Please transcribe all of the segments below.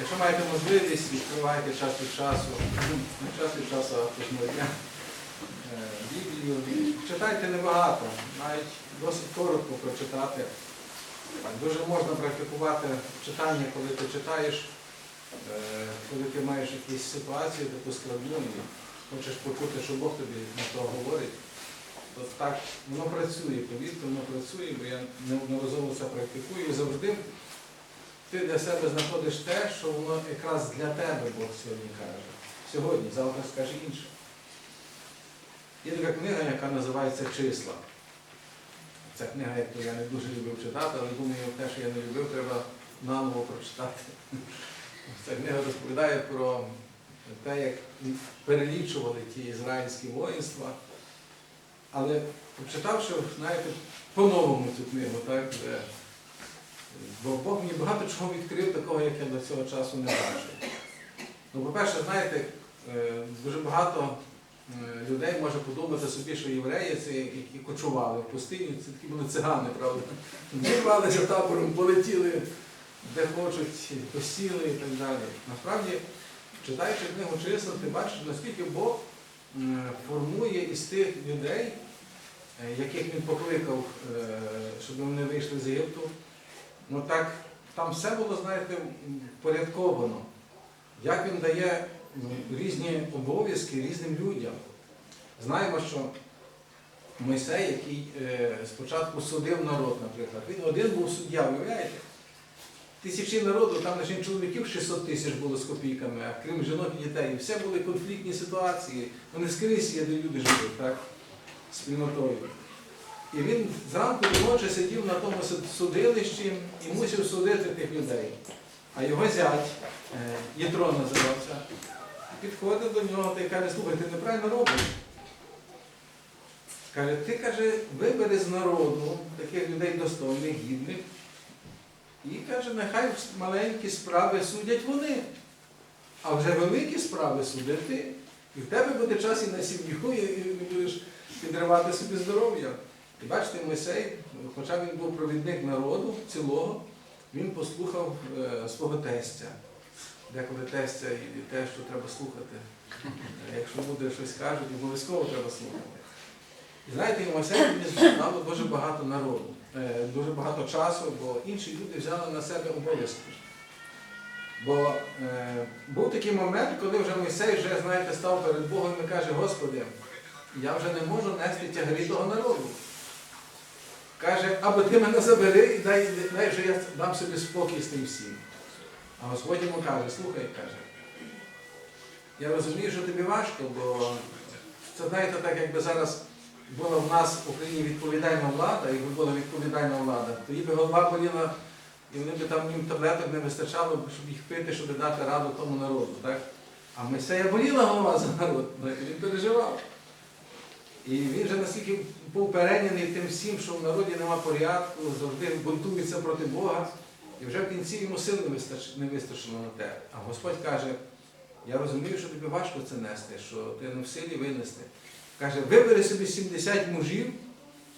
Якщо маєте можливість, відкривайте час від часу, не час від часу, а кожного дня. е, Біблію. Читайте небагато, навіть досить коротко прочитати. Дуже можна практикувати читання, коли ти читаєш, е, коли ти маєш якісь ситуації, таку складну, і хочеш почути, що Бог тобі на то говорить. То так воно працює, повірте, воно працює, бо я неодноразово це практикую і завжди ти для себе знаходиш те, що воно якраз для тебе Бог сьогодні каже. Сьогодні, завтра скаже інше. Є така книга, яка називається Числа. Ця книга, яку я не дуже любив читати, але думаю, те, що я не любив, треба наново прочитати. Ця книга розповідає про те, як перелічували ті ізраїльські воїнства. Але прочитавши, знаєте, по-новому цю книгу, так, де Бо Бог мені багато чого відкрив такого, як я до цього часу не бачив. Ну, по-перше, знаєте, е, дуже багато е, людей може подумати собі, що євреї це які кочували в пустині, це такі були цигани, правда. Зірвалися табором, полетіли, де хочуть, посіли і так далі. Насправді, читаючи книгу числа, ти бачиш, наскільки Бог формує із тих людей, е, яких він покликав, щоб вони вийшли з Єгипту. Ну так, там все було, знаєте, впорядковано. Як він дає ну, різні обов'язки різним людям. Знаємо, що Мойсей, який е, спочатку судив народ, наприклад, він один був суддя, уявляєте? Тисячі народу, там лише чоловіків 600 тисяч було з копійками, а крім жінок і дітей. І все були конфліктні ситуації. Вони скрізь є, де люди живуть, так? Спільнотою. І він зранку до ночі сидів на тому судилищі і мусив судити тих людей. А його зять, е, Єтро називався, підходив до нього та й каже, слухай, ти неправильно робиш. Каже, ти каже, вибери з народу таких людей достойних, гідних. І каже, нехай маленькі справи судять вони. А вже великі справи судять ти. І в тебе буде час і на сім'ю, і будеш підривати собі здоров'я. І бачите, Мойсей, хоча він був провідник народу цілого, він послухав е, свого тестя. Деколи тестя і те, що треба слухати. Е, Якщо буде щось кажуть, обов'язково треба слухати. І знаєте, Мойсей мені знало дуже багато народу, е, дуже багато часу, бо інші люди взяли на себе обов'язки. Бо е, був такий момент, коли вже Мойсей вже, знаєте, став перед Богом і каже, Господи, я вже не можу нести тягарі того народу. Каже, або ти мене забери і дай, дай вже я дам собі спокій з тим всім. А Господь йому каже, слухай, каже, я розумію, що тобі важко, бо це знаєте, так якби зараз була в нас в Україні відповідальна влада, якби була відповідальна влада, то їй би голова боліла, і вони би там їм таблеток не вистачало, щоб їх пити, щоб дати раду тому народу. Так? А Мойсея боліла голова за народ, знаєте, він переживав. І він вже настільки був перейняний тим всім, що в народі нема порядку, завжди бунтується проти Бога. І вже в кінці йому сил не вистач- не вистачило на те. А Господь каже, я розумію, що тобі важко це нести, що ти не в силі винести. Каже, вибери собі 70 мужів,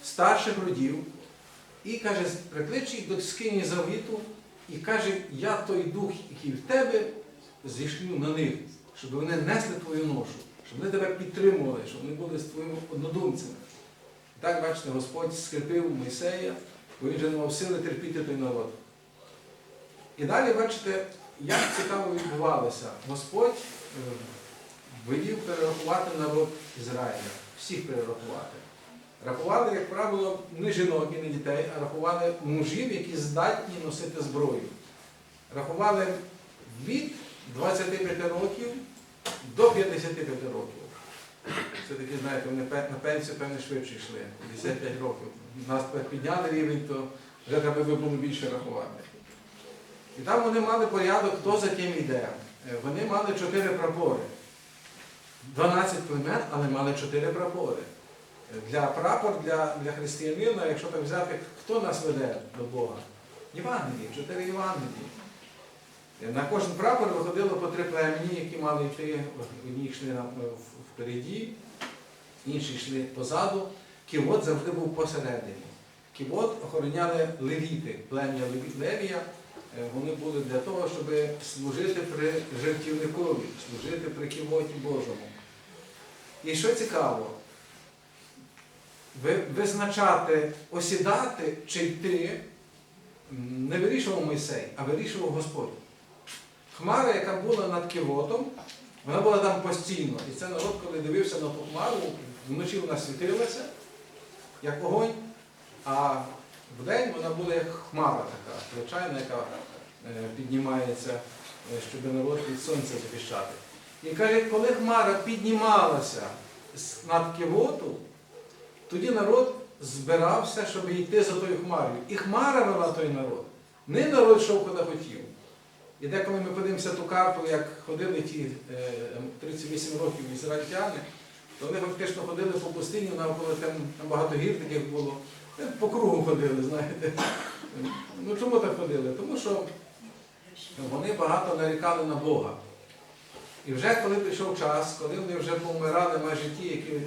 старших родів, і каже, приклич їх до скині завіту, і каже, я той дух, який в тебе, зішлю на них, щоб вони несли твою ношу, щоб вони тебе підтримували, щоб вони були з твоїми однодумцями. Так, бачите, Господь скріпив Мойсея, бо він вже не мав сили терпіти той народ. І далі, бачите, як цікаво відбувалося. Господь е, велів перерахувати народ Ізраїля, всіх перерахувати. Рахували, як правило, не жінок і не дітей, а рахували мужів, які здатні носити зброю. Рахували від 25 років до 55 років. Все-таки, знаєте, вони на пенсію, певно, швидше йшли. 55 років. Нас тепер підняли рівень, то вже треба було більше рахувати. І там вони мали порядок, хто за ким йде. Е, Вони мали чотири прапори. 12 племен, але мали чотири прапори. Е, Для прапор для, для християнина, якщо так взяти, хто нас веде до Бога? Євангелії, чотири Євангелії. На кожен прапор виходило по три племені, які мали йти, одні йшли впереді, інші йшли позаду. Ківот завжди був посередині. Ківот охороняли левіти, плем'я Левія, е, вони були для того, щоб служити при жертівникові, служити при ківоті Божому. І що цікаво, визначати, осідати чи йти не вирішував Мойсей, а вирішував Господь. Хмара, яка була над кивотом, вона була там постійно. І це народ, коли дивився на ту хмару, вночі вона світилася, як вогонь, а вдень вона була як хмара така, звичайна, яка е, піднімається, е, щоб народ від сонця захищати. І каже, коли хмара піднімалася над кивоту, тоді народ збирався, щоб йти за тою хмарою. І хмара вела той народ. Не народ йшов куди хотів. І деколи ми подивимося ту карту, як ходили ті е, 38 років ізраїльтяни, то вони фактично ходили по пустині, навколо там, там багато гір таких було. Е, По кругу ходили, знаєте. Ну чому так ходили? Тому що вони багато нарікали на Бога. І вже коли прийшов час, коли вони вже помирали майже ті, які е,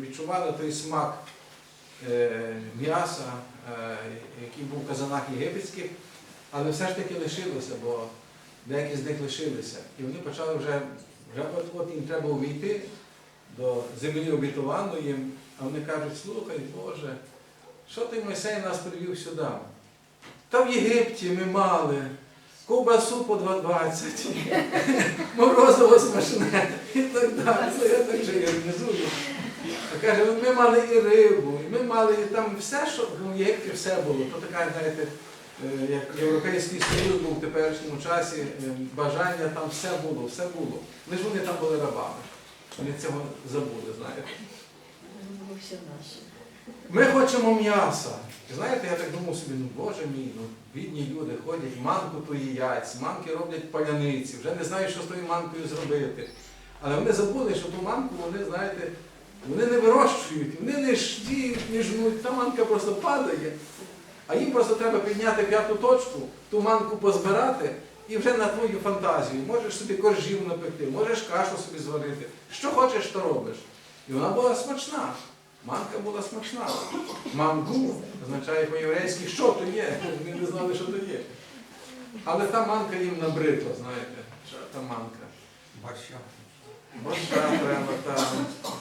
відчували той смак е, м'яса, е, який був в казанах єгипетських, але все ж таки лишилося, бо деякі з них лишилися. І вони почали вже, вже от, от їм треба увійти до землі обітованої, а вони кажуть, слухай, Боже, що ти Мойсей нас привів сюди? Та в Єгипті ми мали ковбасу по 2,20, морозиво смачне і так далі. Ну, я так же організую. А Каже, «Ну, ми мали і рибу, і ми мали і там все, що в Єгипті все було. То така, знаєте, як Європейський Союз був в теперішньому часі, е, бажання там все було, все було. Лише вони там були рабами. Вони цього забули, знаєте. Ми хочемо м'яса. Знаєте, я так думав собі, ну боже мій, ну бідні люди ходять, манку то їдять, з манки роблять паляниці, вже не знають, що з тою манкою зробити. Але вони забули, що ту манку вони, знаєте, вони не вирощують, вони не ждіють, не жнуть, та манка просто падає. А їм просто треба підняти п'яту точку, ту манку позбирати і вже на твою фантазію. Можеш собі коржів напекти, можеш кашу собі зварити. Що хочеш, то робиш. І вона була смачна. Манка була смачна. Мангу означає по-єврейськи, що то є. Вони не знали, що то є. Але та манка їм набридла, знаєте. Що та манка? Борща. Борща треба, та,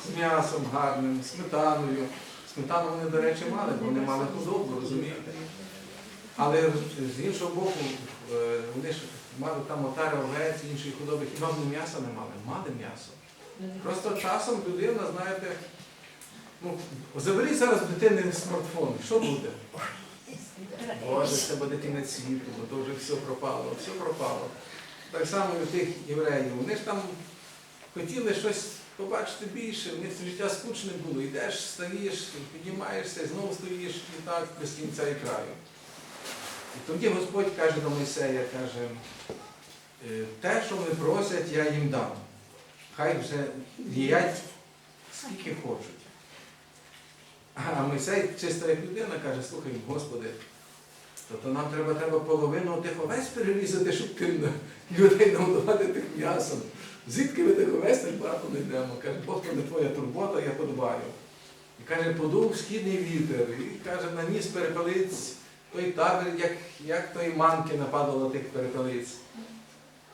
з м'ясом гарним, сметаною. Сметану вони, до речі, мали, бо вони мали худобу, розумієте? Але з іншого боку, е, вони ж мали там отари, овець, іншої худоби. Хіба вони м'яса не мали? Мали м'ясо. Просто часом людина, знаєте, ну, заберіть зараз дитини смартфон, що буде? Боже, це буде кінець світу, бо то вже все пропало, все пропало. Так само і у тих євреїв. Вони ж там хотіли щось побачити більше, них це життя скучне було. Йдеш, стаєш, піднімаєшся, і знову стоїш і так без кінця і краю. І тоді Господь каже до Мойсея, каже, «Е, те, що вони просять, я їм дам. Хай вже їдять скільки хочуть. А Мойсей, чисто як людина, каже, слухай, Господи, то, нам треба, треба половину тих овець перерізати, щоб тим людей нагодувати тих м'ясом. Звідки ви так багато не йдемо? Каже, Бог, то не твоя турбота, я подбаю. І каже, подув східний вітер, і каже, наніс перепелиць той табір, як, як той манки нападало тих перепелиць.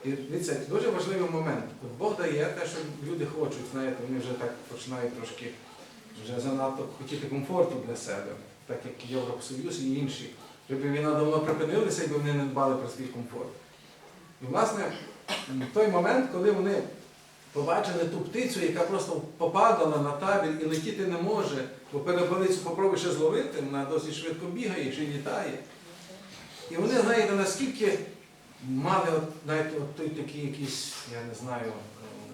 І дивіться, дуже важливий момент. Бог дає те, що люди хочуть, знаєте, вони вже так починають трошки вже занадто хотіти комфорту для себе, так як Євросоюз і інші. Щоб війна давно припинилася, якби вони не дбали про свій комфорт. І, власне, той момент, коли вони побачили ту птицю, яка просто попадала на табір і летіти не може, бо перепелицю попробуй ще зловити, вона досить швидко бігає чи літає. І вони, знаєте, наскільки мали знаєте, от той такий якийсь, я не знаю,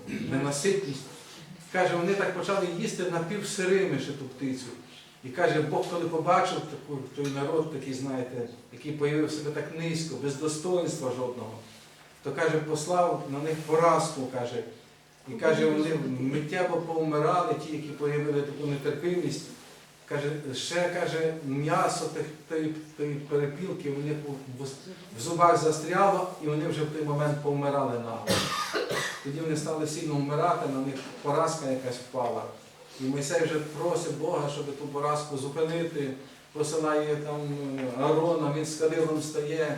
е, ненаситність. Каже, вони так почали їсти напівсирими ще ту птицю. І каже, Бог, коли побачив таку, той народ, такий, знаєте, який появив себе так низько, без достоинства жодного, то каже, послав на них поразку, каже. І каже, вони миттєво повмирали, ті, які проявили таку нетерпимість. Каже, ще каже, м'ясо тої, перепілки у них в, в зубах застряло, і вони вже в той момент повмирали нагло. Тоді вони стали сильно вмирати, на них поразка якась впала. І Мойсей вже просить Бога, щоб ту поразку зупинити, посилає там Аарона, він з кадилом стає,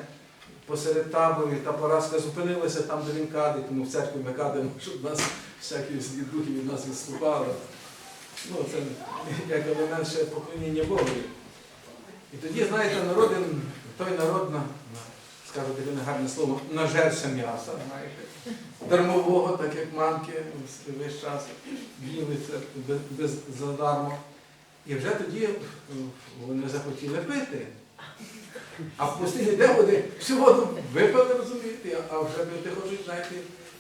посеред табору, та поразка зупинилася там, де він кадить, тому в церкві ми кадимо, щоб нас всякі духи від нас відступали. Ну, це як елемент ще поклоніння Богові. І тоді, знаєте, народ, той народ, на, на, скажу таке негарне слово, нажерся м'яса, знаєте, дармового, так як манки весь час їли це задармо. І вже тоді е, вони захотіли пити. А пустині де вони всю воду випили, розумієте, а вже пити хочуть, знаєте,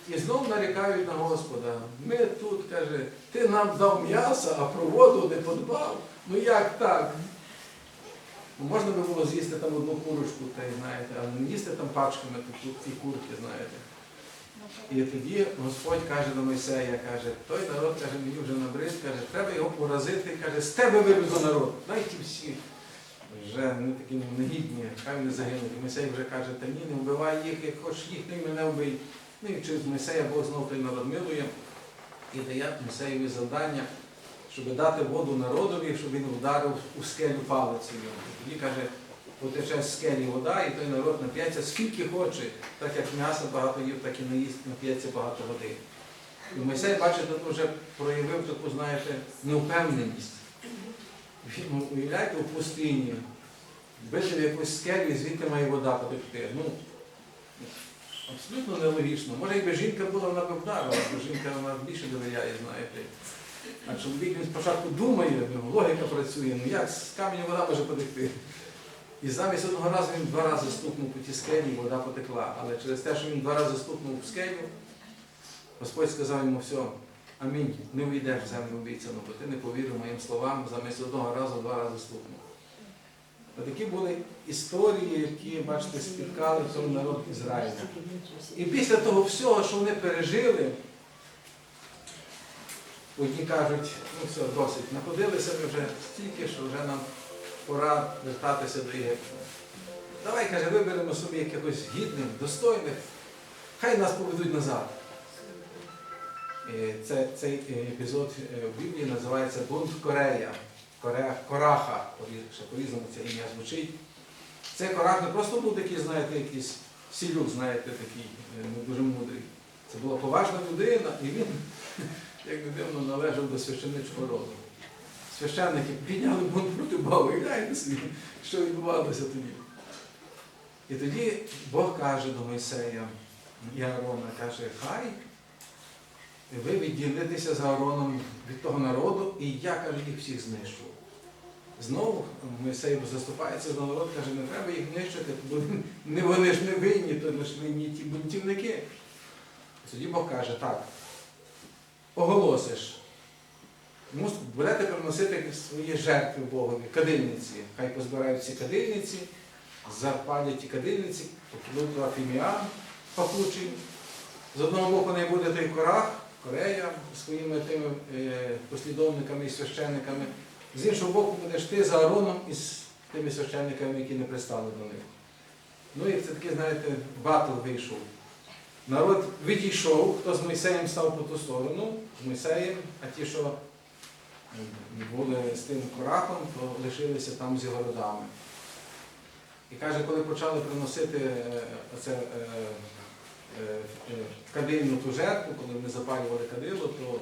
і знов нарікають на Господа. Ми тут, каже, ти нам дав м'ясо, а про воду не подбав. Ну як так? Ну, можна би було з'їсти там одну курочку, та й знаєте, а не їсти там пачками ті, курки, знаєте. І тоді Господь каже до Мойсея, каже, той народ каже, мені вже набрид, каже, треба його поразити, каже, з тебе виведу народ. Дайте всі. Вже не такі негідні, хай вони загинуть. І вже каже, та ні, не вбивай їх, як хочеш їх, ти мене вбий. Ну і через Мойсея Бог знов той народ милує і дає Мойсеєві завдання, щоб дати воду народові, щоб він вдарив у скелю палицею. Тоді каже, потече з скелі вода, і той народ нап'ється скільки хоче, так як м'яса багато їв, так і наїсть, нап'ється багато води. І Мойсей, бачите, тут вже проявив таку, знаєте, невпевненість. Ну, Уявляєте, у пустині, бити в якусь скелю і звідти має вода потекти. Ну, абсолютно нелогічно. Може, якби жінка була, вона б вдарила, бо жінка вона більше довіряє, знаєте. А чоловік він спочатку думає, логіка працює, ну як з каменю вода може потекти. І замість одного разу він два рази стукнув по тій скелі, і вода потекла. Але через те, що він два рази стукнув в скелю, Господь сказав йому, все, амінь, не увійдеш в землю обіцяну, бо ти не повірив моїм словам, замість одного разу два рази стукнув. Такі були історії, які, бачите, спіткали той народ Ізраїля. І після того всього, що вони пережили, одні кажуть, ну все, досить, находилися ми вже стільки, що вже нам пора вертатися до Єгипту. Давай, каже, виберемо собі якихось гідних, достойних, хай нас поведуть назад. Е, Це, цей е, епізод е, в Біблії називається Бунт Корея. Кораха, ще по-різному це ім'я звучить. Це Корах не просто був такий, знаєте, якийсь сілюк, знаєте, такий, е, не дуже мудрий. Це була поважна людина, і він, як не дивно, належав до священничого роду. Священники підняли бунт проти Бога, гляньте собі, що відбувалося тоді. І тоді Бог каже до Мойсея і Аарона, каже, хай ви відділитеся з Аароном від того народу, і я, каже, їх всіх знищу. Знову Мойсей заступається за народ, каже, не треба їх нищити, бо не вони ж не винні, то лише винні ті бунтівники. Тоді Бог каже, так, оголосиш, будете приносити свої жертви Богові, кадильниці. Хай позбирають ці кадильниці, запалять ті кадильниці, покладуть туди фіміан пахучий. З одного боку не буде той корах, Корея своїми тими е, послідовниками і священниками. З іншого боку, будеш ти за Аароном і з тими священниками, які не пристали до них. Ну і це такий, знаєте, батл вийшов. Народ відійшов, хто з Мойсеєм став по ту сторону, з Мойсеєм, а ті, що були з тим корахом, то лишилися там з його родами. І каже, коли почали приносити е, оце, е, е, е, кадильну ту жертву, коли вони запалювали кадило, то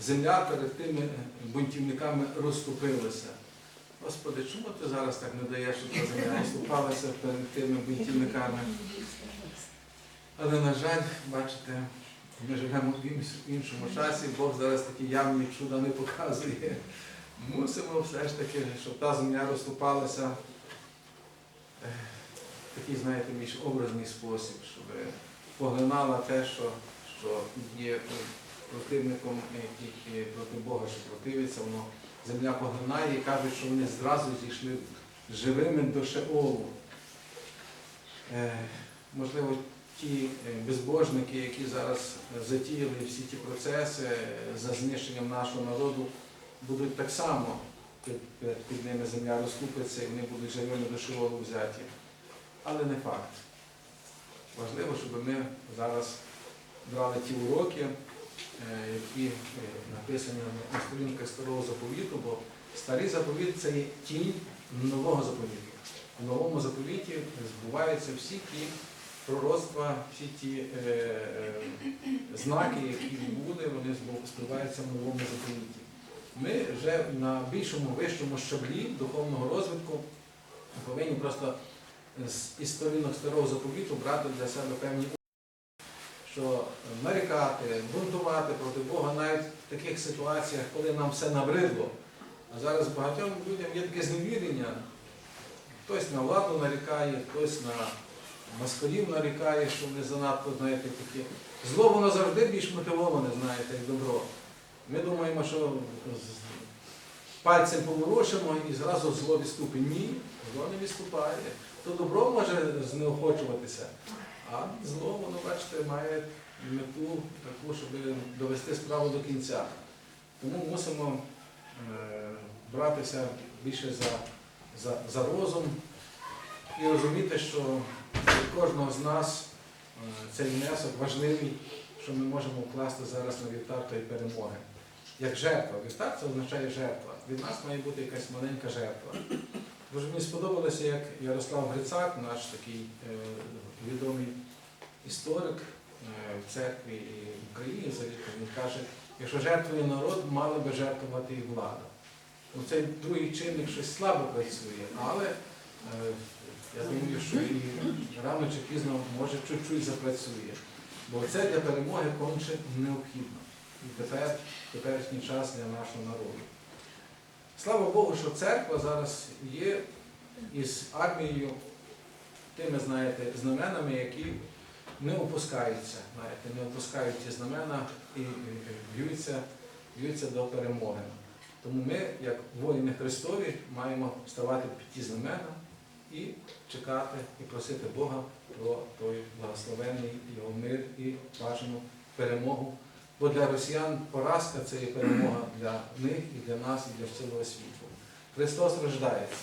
земля перед тими бунтівниками розступилася. Господи, чому ти зараз так не даєш, щоб та земля розступалася перед тими бунтівниками? Але, на жаль, бачите, ми живемо в іншому часі, Бог зараз такі явні чуда не показує. Мусимо все ж таки, щоб та земля розступалася е, в такий, знаєте, більш образний спосіб, щоб поглинала те, що, що є противником, е, проти Бога, що противиться, воно земля поглинає і кажуть, що вони зразу зійшли живими до Шеолу. Е, можливо, ті е, безбожники, які зараз затіяли всі ті процеси е, за знищенням нашого народу, будуть так само під, під- під ними земля розкупиться і вони будуть живими до Шеолу взяті. Але не факт. Важливо, щоб ми зараз брали ті уроки, е, які е, написані на- сторінках старого заповіту, бо старий заповіт це є тінь нового заповіту. в новому заповіті збуваються всі ті пророцтва, всі ті е, е, знаки, які були, вони збу- збуваються в новому заповіті. Ми вже на більшому вищому щаблі духовного розвитку повинні просто із сторінок старого заповіту брати для себе певні що нарікати, бунтувати проти Бога навіть в таких ситуаціях, коли нам все набридло. А зараз багатьом людям є таке зневірення. Хтось на владу нарікає, хтось на москалів нарікає, що вони занадто, знаєте, такі. Зло воно завжди більш мотивоване, знаєте, як добро. Ми думаємо, що пальцем поворушимо і зразу зло відступить. Ні, зло не відступає. То добро може знеохочуватися, а зло, воно, бачите, має мету таку, щоб довести справу до кінця. Тому мусимо е, братися більше за, за, за розум і розуміти, що для кожного з нас е, цей внесок важливий, що ми можемо вкласти зараз на вівтар тої перемоги. Як жертва. Вівтар це означає жертва. Від нас має бути якась маленька жертва. Дуже мені сподобалося, як Ярослав Грицак, наш такий е, відомий історик е, в церкві і в Україні, він каже, якщо жертвує народ, мала би жертвувати і влада. Ну, Цей другий чинник щось слабо працює, але е, я думаю, що і рано чи пізно може чуть-чуть запрацює. Бо це для перемоги конче необхідно. І тепер, теперішній час для нашого народу. Слава Богу, що церква зараз є із армією, тими, знаєте, знаменами, які не опускаються, знаєте, не опускають ті знамена і б'ються, б'ються до перемоги. Тому ми, як воїни Христові, маємо ставати під ті знамена і чекати і просити Бога про той благословенний його мир і бажану перемогу. Бо для росіян поразка це є перемога для них і для нас, і для всього світу. Христос рождається.